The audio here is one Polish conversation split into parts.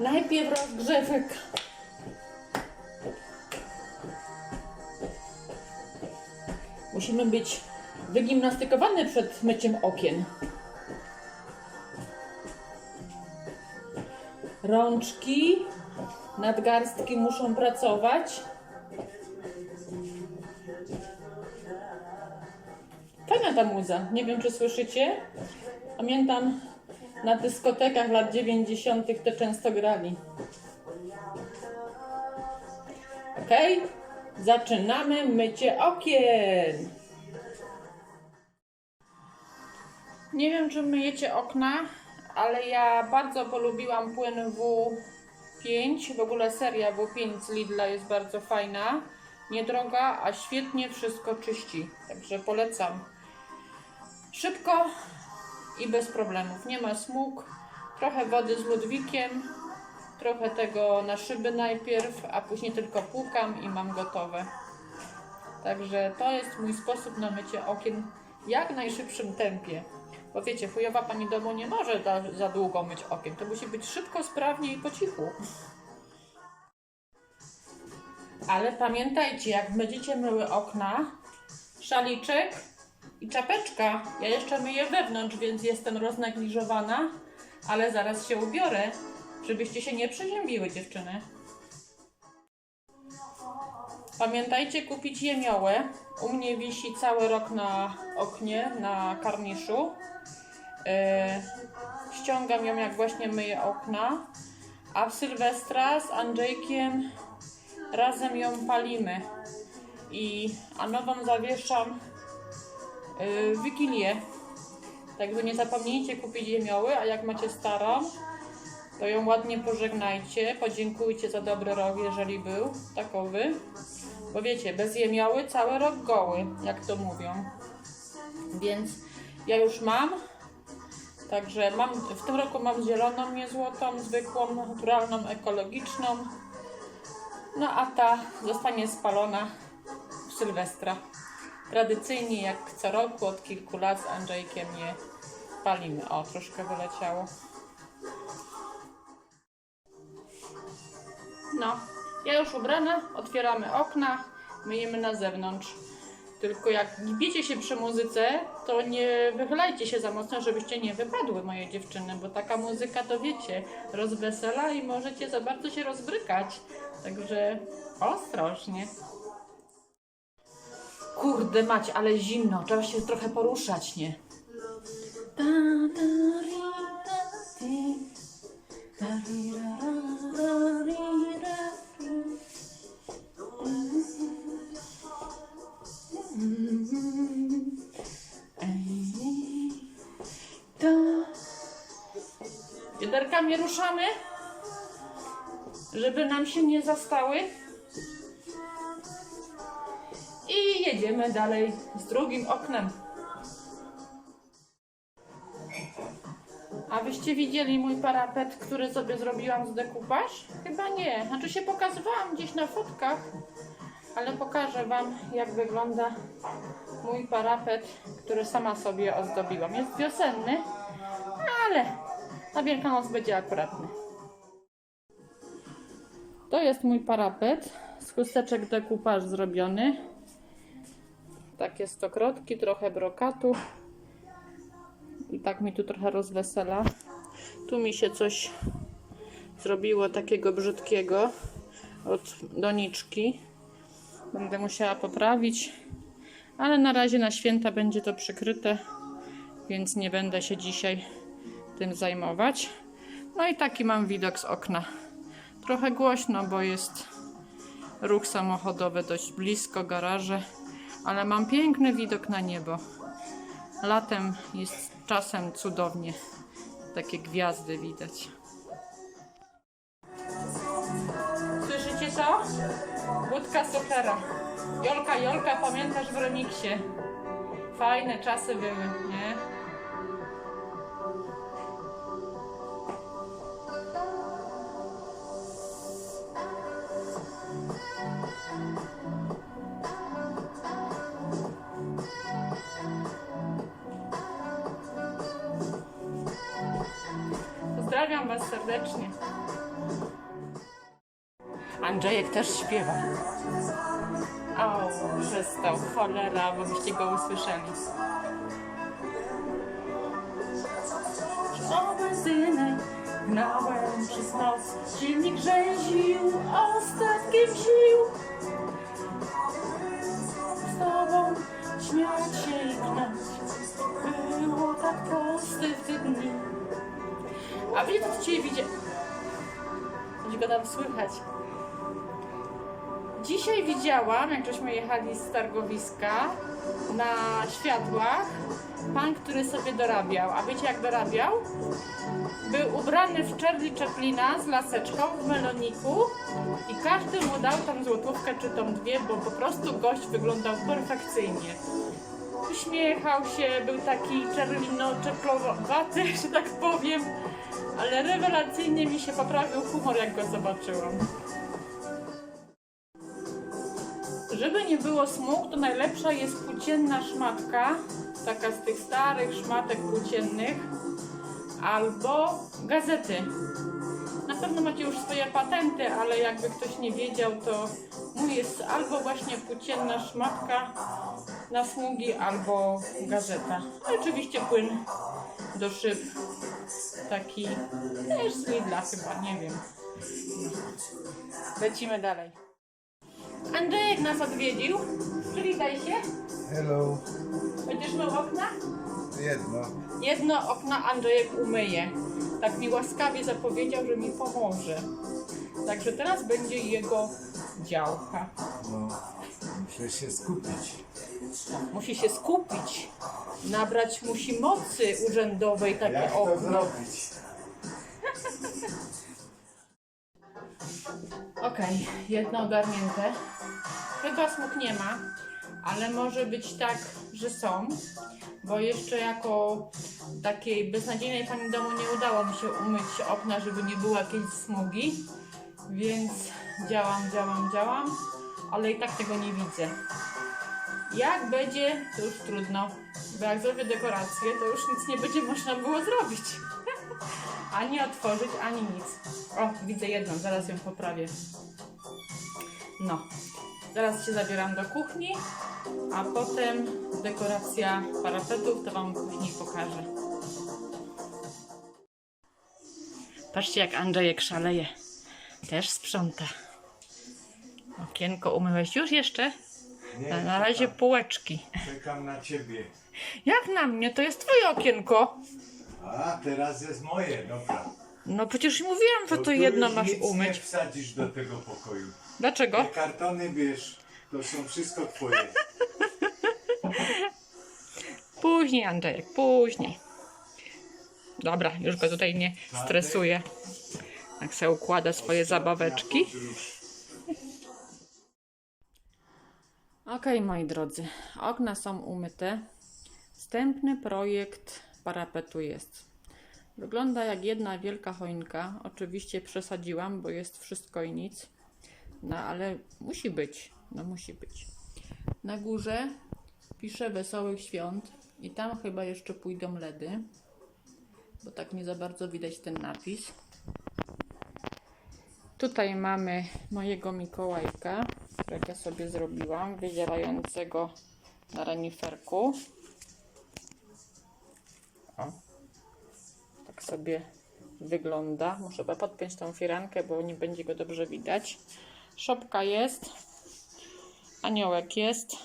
Najpierw rozgrzewek. Musimy być wygimnastykowane przed myciem okien. Rączki, nadgarstki muszą pracować. Fajna ta muza. Nie wiem, czy słyszycie. Pamiętam na dyskotekach lat 90. to często grali. Ok, zaczynamy mycie okien. Nie wiem, czy myjecie okna, ale ja bardzo polubiłam płyn W5. W ogóle seria W5 z Lidla jest bardzo fajna. Niedroga, a świetnie wszystko czyści. Także polecam. Szybko i bez problemów. Nie ma smug. Trochę wody z Ludwikiem. Trochę tego na szyby najpierw, a później tylko płukam i mam gotowe. Także to jest mój sposób na mycie okien w jak najszybszym tempie. Bo wiecie, chujowa pani domu nie może za, za długo myć okien. To musi być szybko, sprawnie i po cichu. Ale pamiętajcie, jak będziecie myły okna, szaliczek i czapeczka. Ja jeszcze myję wewnątrz, więc jestem roznegliżowana, ale zaraz się ubiorę, żebyście się nie przeziębiły, dziewczyny. Pamiętajcie kupić jemiołę. U mnie wisi cały rok na oknie, na karniszu. Yy, ściągam ją jak właśnie myję okna. A w Sylwestra z Andrzejkiem razem ją palimy. I, a nową zawieszam Wigilię. Także nie zapomnijcie kupić jemioły, a jak macie starą, to ją ładnie pożegnajcie, podziękujcie za dobry rok, jeżeli był takowy. Bo wiecie, bez jemioły cały rok goły, jak to mówią. Więc ja już mam. Także mam, w tym roku mam zieloną, nie złotą, zwykłą, naturalną, ekologiczną. No a ta zostanie spalona w Sylwestra. Tradycyjnie jak co roku od kilku lat z Andrzejkiem je palimy. O, troszkę wyleciało. No, ja już ubrana, otwieramy okna, myjemy na zewnątrz. Tylko jak gibiecie się przy muzyce, to nie wychylajcie się za mocno, żebyście nie wypadły, moje dziewczyny, bo taka muzyka to wiecie, rozwesela i możecie za bardzo się rozbrykać. Także ostrożnie. Kurde mać, ale zimno, trzeba się trochę poruszać, nie? Bioderkami ruszamy, żeby nam się nie zastały. I jedziemy dalej z drugim oknem. A wyście widzieli mój parapet, który sobie zrobiłam z dekupaż? Chyba nie. Znaczy się pokazywałam gdzieś na fotkach, ale pokażę Wam, jak wygląda mój parapet, który sama sobie ozdobiłam. Jest wiosenny, ale na Wielkanoc będzie akuratny. To jest mój parapet z chusteczek dekupaż zrobiony. Takie stokrotki, trochę brokatu. I tak mi tu trochę rozwesela. Tu mi się coś zrobiło takiego brzydkiego od doniczki. Będę musiała poprawić, ale na razie na święta będzie to przykryte, więc nie będę się dzisiaj tym zajmować. No i taki mam widok z okna. Trochę głośno, bo jest ruch samochodowy dość blisko, garaże, ale mam piękny widok na niebo. Latem jest czasem cudownie. Takie gwiazdy widać. Słyszycie to? Łódka Sochera. Jolka, Jolka, pamiętasz w remiksie? Fajne czasy były, nie? Pozdrawiam Was serdecznie. Andrzejek też śpiewa. O, przestał. Cholera, bo byście go usłyszeli. O, benzynek gnałem przez noc. Silnik rzęził ostatkiem sił. Z tobą śmiać się i Wiecie, co dzisiaj widzę? Będzie go tam słychać. Dzisiaj widziałam, jak żeśmy jechali z targowiska na światłach, pan, który sobie dorabiał. A wiecie jak dorabiał? Był ubrany w Charlie Chaplina z laseczką w meloniku i każdy mu dał tam złotówkę czy tam dwie, bo po prostu gość wyglądał perfekcyjnie. Uśmiechał się, był taki czerwino-czeklowaty, że tak powiem, ale rewelacyjnie mi się poprawił humor, jak go zobaczyłam. Żeby nie było smug, to najlepsza jest płócienna szmatka, taka z tych starych szmatek płóciennych, albo gazety. Na pewno macie już swoje patenty, ale jakby ktoś nie wiedział, to mój jest albo właśnie płócienna szmatka na smugi, albo gazeta. A oczywiście płyn do szyb, taki też z Lidla chyba, nie wiem. No. Lecimy dalej. Andrzejek nas odwiedził. Przywitaj się. Hello. Będziesz mył okna? Jedno. Jedno okno Andrzejek umyje. Tak mi łaskawie zapowiedział, że mi pomoże. Także teraz będzie jego działka. No, muszę się skupić. Musi się skupić. Nabrać musi mocy urzędowej takie Jak to okno. zrobić? Okej, jedno ogarnięte. Chyba smug nie ma, ale może być tak, że są, bo jeszcze jako takiej beznadziejnej pani domu nie udało mi się umyć okna, żeby nie było jakiejś smugi, więc działam, działam, działam, ale i tak tego nie widzę. Jak będzie, to już trudno, bo jak zrobię dekorację, to już nic nie będzie można było zrobić. ani otworzyć, ani nic. O, widzę jedną, zaraz ją poprawię. No, zaraz się zabieram do kuchni, a potem dekoracja parapetów, to Wam później pokażę. Patrzcie, jak Andrzejek szaleje. Też sprząta. Okienko umyłeś już jeszcze? Nie, Na razie czekam, półeczki. czekam na ciebie. Jak na mnie? To jest Twoje okienko. A, teraz jest moje, dobra. No przecież mówiłam, że to tu jedno masz nic nie umyć. wsadzisz do tego pokoju. Dlaczego? Te kartony wiesz, to są wszystko twoje. Później, Andrzejek, później. Dobra, już go tutaj nie stresuję. Jak sobie układa swoje zabaweczki. Okej, moi drodzy, okna są umyte. Wstępny projekt parapetu jest. Wygląda jak jedna wielka choinka. Oczywiście przesadziłam, bo jest wszystko i nic. No ale musi być. No musi być. Na górze piszę Wesołych Świąt i tam chyba jeszcze pójdą LEDy, bo tak nie za bardzo widać ten napis. Tutaj mamy mojego Mikołajka, którego ja sobie zrobiłam, wyzierającego na reniferku. O, tak sobie wygląda. Muszę chyba podpiąć tą firankę, bo nie będzie go dobrze widać. Szopka jest, aniołek jest,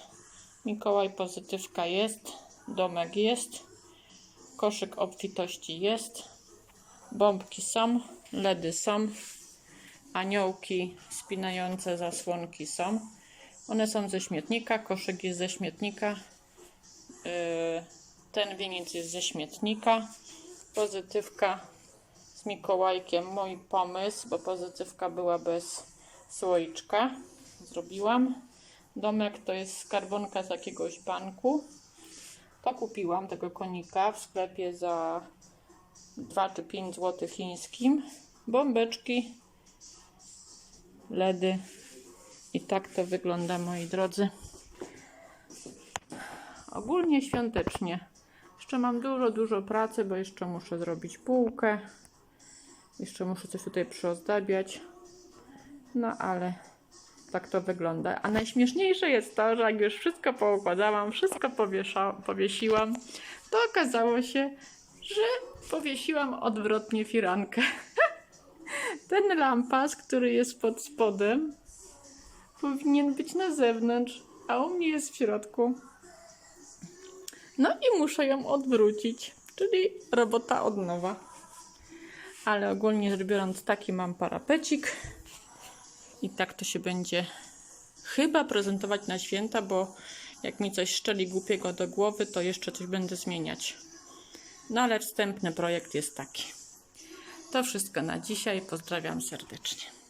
Mikołaj pozytywka jest, domek jest, koszyk obfitości jest, bombki są, ledy są, aniołki spinające zasłonki są. One są ze śmietnika, koszyk jest ze śmietnika, yy, ten wieniec jest ze śmietnika, pozytywka z Mikołajkiem mój pomysł, bo pozytywka była bez słoiczka. Zrobiłam. Domek to jest skarbonka z jakiegoś banku. To kupiłam tego konika w sklepie za 2 czy 5 zł chińskim. Bombeczki, ledy. I tak to wygląda, moi drodzy. Ogólnie świątecznie. Jeszcze mam dużo, dużo pracy, bo jeszcze muszę zrobić półkę. Jeszcze muszę coś tutaj przyozdabiać. No ale tak to wygląda. A najśmieszniejsze jest to, że jak już wszystko poukładałam, wszystko powiesiłam, to okazało się, że powiesiłam odwrotnie firankę. Ten lampas, który jest pod spodem, powinien być na zewnątrz, a u mnie jest w środku. No i muszę ją odwrócić, czyli robota od nowa. Ale ogólnie rzecz biorąc, taki mam parapecik. I tak to się będzie chyba prezentować na święta, bo jak mi coś szczeli głupiego do głowy, to jeszcze coś będę zmieniać. No ale wstępny projekt jest taki. To wszystko na dzisiaj. Pozdrawiam serdecznie.